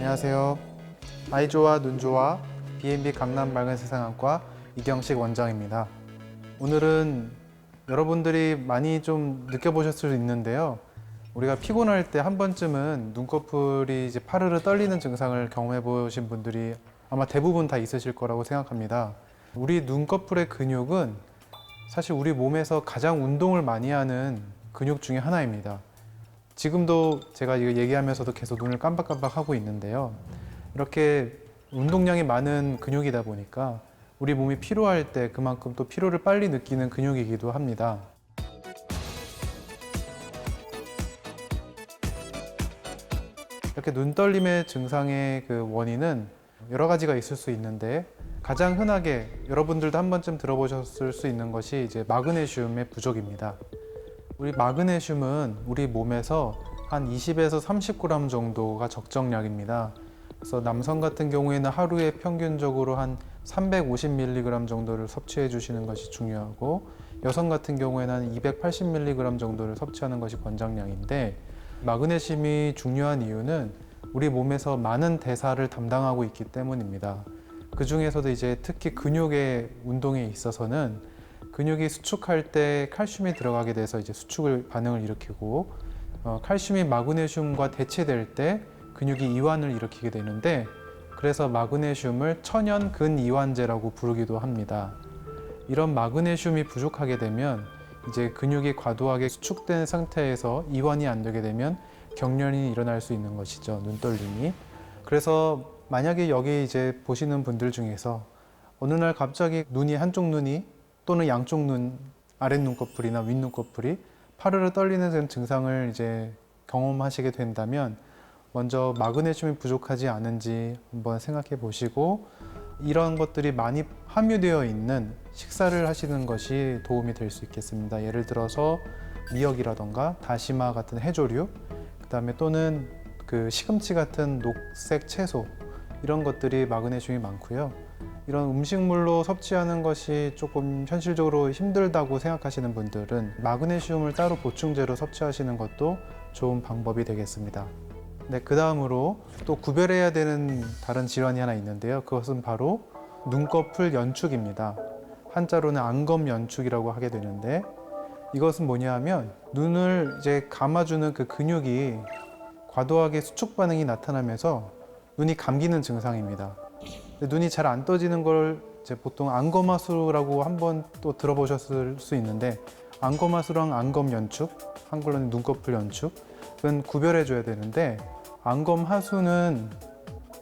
안녕하세요. 아이조와 눈조와 B&B 강남 맑은 세상학과 이경식 원장입니다. 오늘은 여러분들이 많이 좀 느껴보셨을 수 있는데요. 우리가 피곤할 때 한 번쯤은 눈꺼풀이 이제 파르르 떨리는 증상을 경험해 보신 분들이 아마 대부분 다 있으실 거라고 생각합니다. 우리 눈꺼풀의 근육은 사실 우리 몸에서 가장 운동을 많이 하는 근육 중에 하나입니다. 지금도 제가 이거 얘기하면서도 계속 눈을 깜빡깜빡 하고 있는데요. 이렇게 운동량이 많은 근육이다 보니까 우리 몸이 피로할 때 그만큼 또 피로를 빨리 느끼는 근육이기도 합니다. 이렇게 눈떨림의 증상의 그 원인은 여러 가지가 있을 수 있는데 가장 흔하게 여러분들도 한 번쯤 들어보셨을 수 있는 것이 이제 마그네슘의 부족입니다. 우리 마그네슘은 우리 몸에서 한 20에서 30g 정도가 적정량입니다. 그래서 남성 같은 경우에는 하루에 평균적으로 한 350mg 정도를 섭취해 주시는 것이 중요하고 여성 같은 경우에는 한 280mg 정도를 섭취하는 것이 권장량인데 마그네슘이 중요한 이유는 우리 몸에서 많은 대사를 담당하고 있기 때문입니다. 그 중에서도 이제 특히 근육의 운동에 있어서는 근육이 수축할 때 칼슘이 들어가게 돼서 이제 수축을 반응을 일으키고 어, 칼슘이 마그네슘과 대체될 때 근육이 이완을 일으키게 되는데 그래서 마그네슘을 천연 근이완제라고 부르기도 합니다. 이런 마그네슘이 부족하게 되면 이제 근육이 과도하게 수축된 상태에서 이완이 안 되게 되면 경련이 일어날 수 있는 것이죠. 눈떨림이. 그래서 만약에 여기 이제 보시는 분들 중에서 어느 날 갑자기 눈이 한쪽 눈이 또는 양쪽 눈 아랫 눈꺼풀이나 윗 눈꺼풀이 파르르 떨리는 증상을 이제 경험하시게 된다면 먼저 마그네슘이 부족하지 않은지 한번 생각해 보시고 이런 것들이 많이 함유되어 있는 식사를 하시는 것이 도움이 될 수 있겠습니다. 예를 들어서 미역이라던가 다시마 같은 해조류, 그다음에 또는 그 시금치 같은 녹색 채소 이런 것들이 마그네슘이 많고요. 이런 음식물로 섭취하는 것이 조금 현실적으로 힘들다고 생각하시는 분들은 마그네슘을 따로 보충제로 섭취하시는 것도 좋은 방법이 되겠습니다. 네, 그 다음으로 또 구별해야 되는 다른 질환이 하나 있는데요. 그것은 바로 눈꺼풀 연축입니다. 한자로는 안검 연축이라고 하게 되는데 이것은 뭐냐 하면 눈을 이제 감아주는 그 근육이 과도하게 수축 반응이 나타나면서 눈이 감기는 증상입니다. 눈이 잘 안 떠지는 걸 보통 안검하수라고 한번 또 들어보셨을 수 있는데 안검하수랑 안검 연축, 한글로는 눈꺼풀 연축은 구별해 줘야 되는데 안검하수는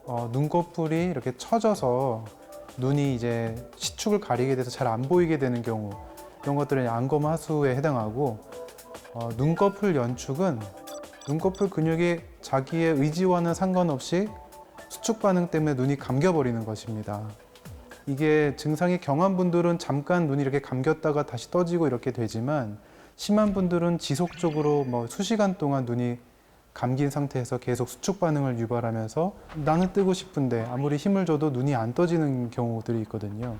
어, 눈꺼풀이 이렇게 처져서 눈이 이제 시축을 가리게 돼서 잘 안 보이게 되는 경우 이런 것들은 안검하수에 해당하고 어, 눈꺼풀 연축은 눈꺼풀 근육이 자기의 의지와는 상관없이 수축 반응 때문에 눈이 감겨버리는 것입니다. 이게 증상이 경한 분들은 잠깐 눈이 이렇게 감겼다가 다시 떠지고 이렇게 되지만 심한 분들은 지속적으로 뭐 수시간 동안 눈이 감긴 상태에서 계속 수축 반응을 유발하면서 나는 뜨고 싶은데 아무리 힘을 줘도 눈이 안 떠지는 경우들이 있거든요.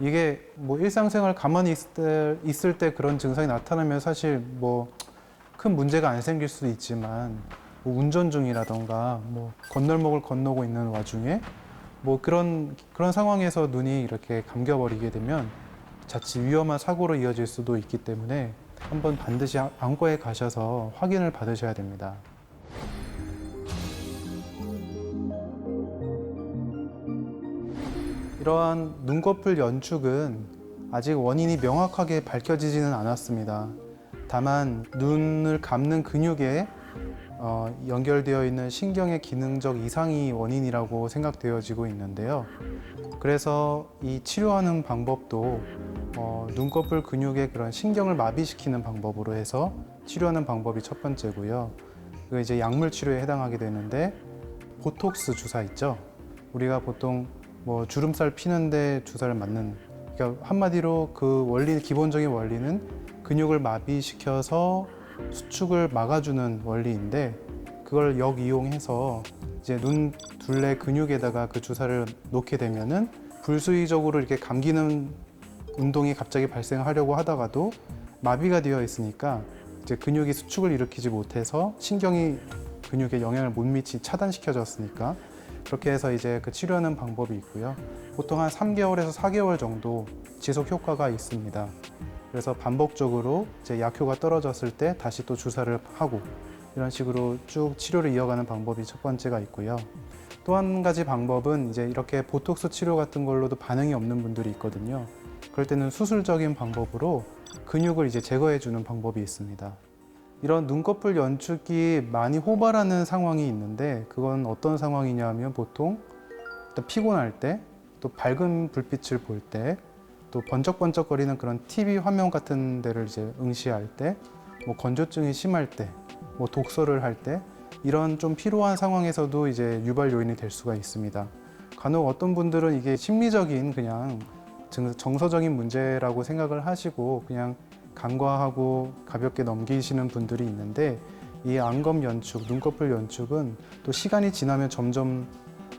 이게 뭐 일상생활 가만히 있을 때 그런 증상이 나타나면 사실 뭐 큰 문제가 안 생길 수도 있지만 뭐 운전 중이라던가 뭐 건널목을 건너고 있는 와중에 뭐 그런 그런 상황에서 눈이 이렇게 감겨 버리게 되면 자칫 위험한 사고로 이어질 수도 있기 때문에 한번 반드시 안과에 가셔서 확인을 받으셔야 됩니다. 이러한 눈꺼풀 연축은 아직 원인이 명확하게 밝혀지지는 않았습니다. 다만 눈을 감는 근육에 어, 연결되어 있는 신경의 기능적 이상이 원인이라고 생각되어지고 있는데요. 그래서 이 치료하는 방법도 어, 눈꺼풀 근육의 그런 신경을 마비시키는 방법으로 해서 치료하는 방법이 첫 번째고요. 그 이제 약물 치료에 해당하게 되는데 보톡스 주사 있죠. 우리가 보통 뭐 주름살 피는데 주사를 맞는 그러니까 한마디로 그 원리 기본적인 원리는 근육을 마비시켜서 수축을 막아주는 원리인데 그걸 역 이용해서 이제 눈 둘레 근육에다가 그 주사를 놓게 되면은 불수의적으로 이렇게 감기는 운동이 갑자기 발생하려고 하다가도 마비가 되어 있으니까 이제 근육이 수축을 일으키지 못해서 신경이 근육에 영향을 못 미치 차단시켜줬으니까 그렇게 해서 이제 그 치료하는 방법이 있고요. 보통 한 3개월에서 4개월 정도 지속 효과가 있습니다. 그래서 반복적으로 이제 약효가 떨어졌을 때 다시 또 주사를 하고 이런 식으로 쭉 치료를 이어가는 방법이 첫 번째가 있고요. 또 한 가지 방법은 이제 이렇게 보톡스 치료 같은 걸로도 반응이 없는 분들이 있거든요. 그럴 때는 수술적인 방법으로 근육을 이제 제거해 주는 방법이 있습니다. 이런 눈꺼풀 연축이 많이 호발하는 상황이 있는데 그건 어떤 상황이냐면 보통 피곤할 때, 또 밝은 불빛을 볼 때, 또 번쩍번쩍거리는 그런 TV 화면 같은 데를 이제 응시할 때, 뭐 건조증이 심할 때, 뭐 독서를 할 때 이런 좀 피로한 상황에서도 이제 유발 요인이 될 수가 있습니다. 간혹 어떤 분들은 이게 심리적인 그냥 정- 정서적인 문제라고 생각을 하시고 그냥 간과하고 가볍게 넘기시는 분들이 있는데 이 안검 연축, 눈꺼풀 연축은 또 시간이 지나면 점점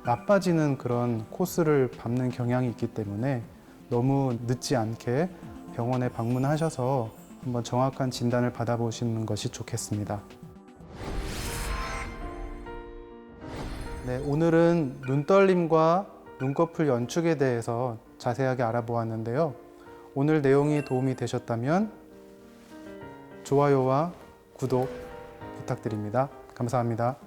나빠지는 그런 코스를 밟는 경향이 있기 때문에 너무 늦지 않게 병원에 방문하셔서 한번 정확한 진단을 받아보시는 것이 좋겠습니다. 네, 오늘은 눈떨림과 눈꺼풀 연축에 대해서 자세하게 알아보았는데요. 오늘 내용이 도움이 되셨다면 좋아요와 구독 부탁드립니다. 감사합니다.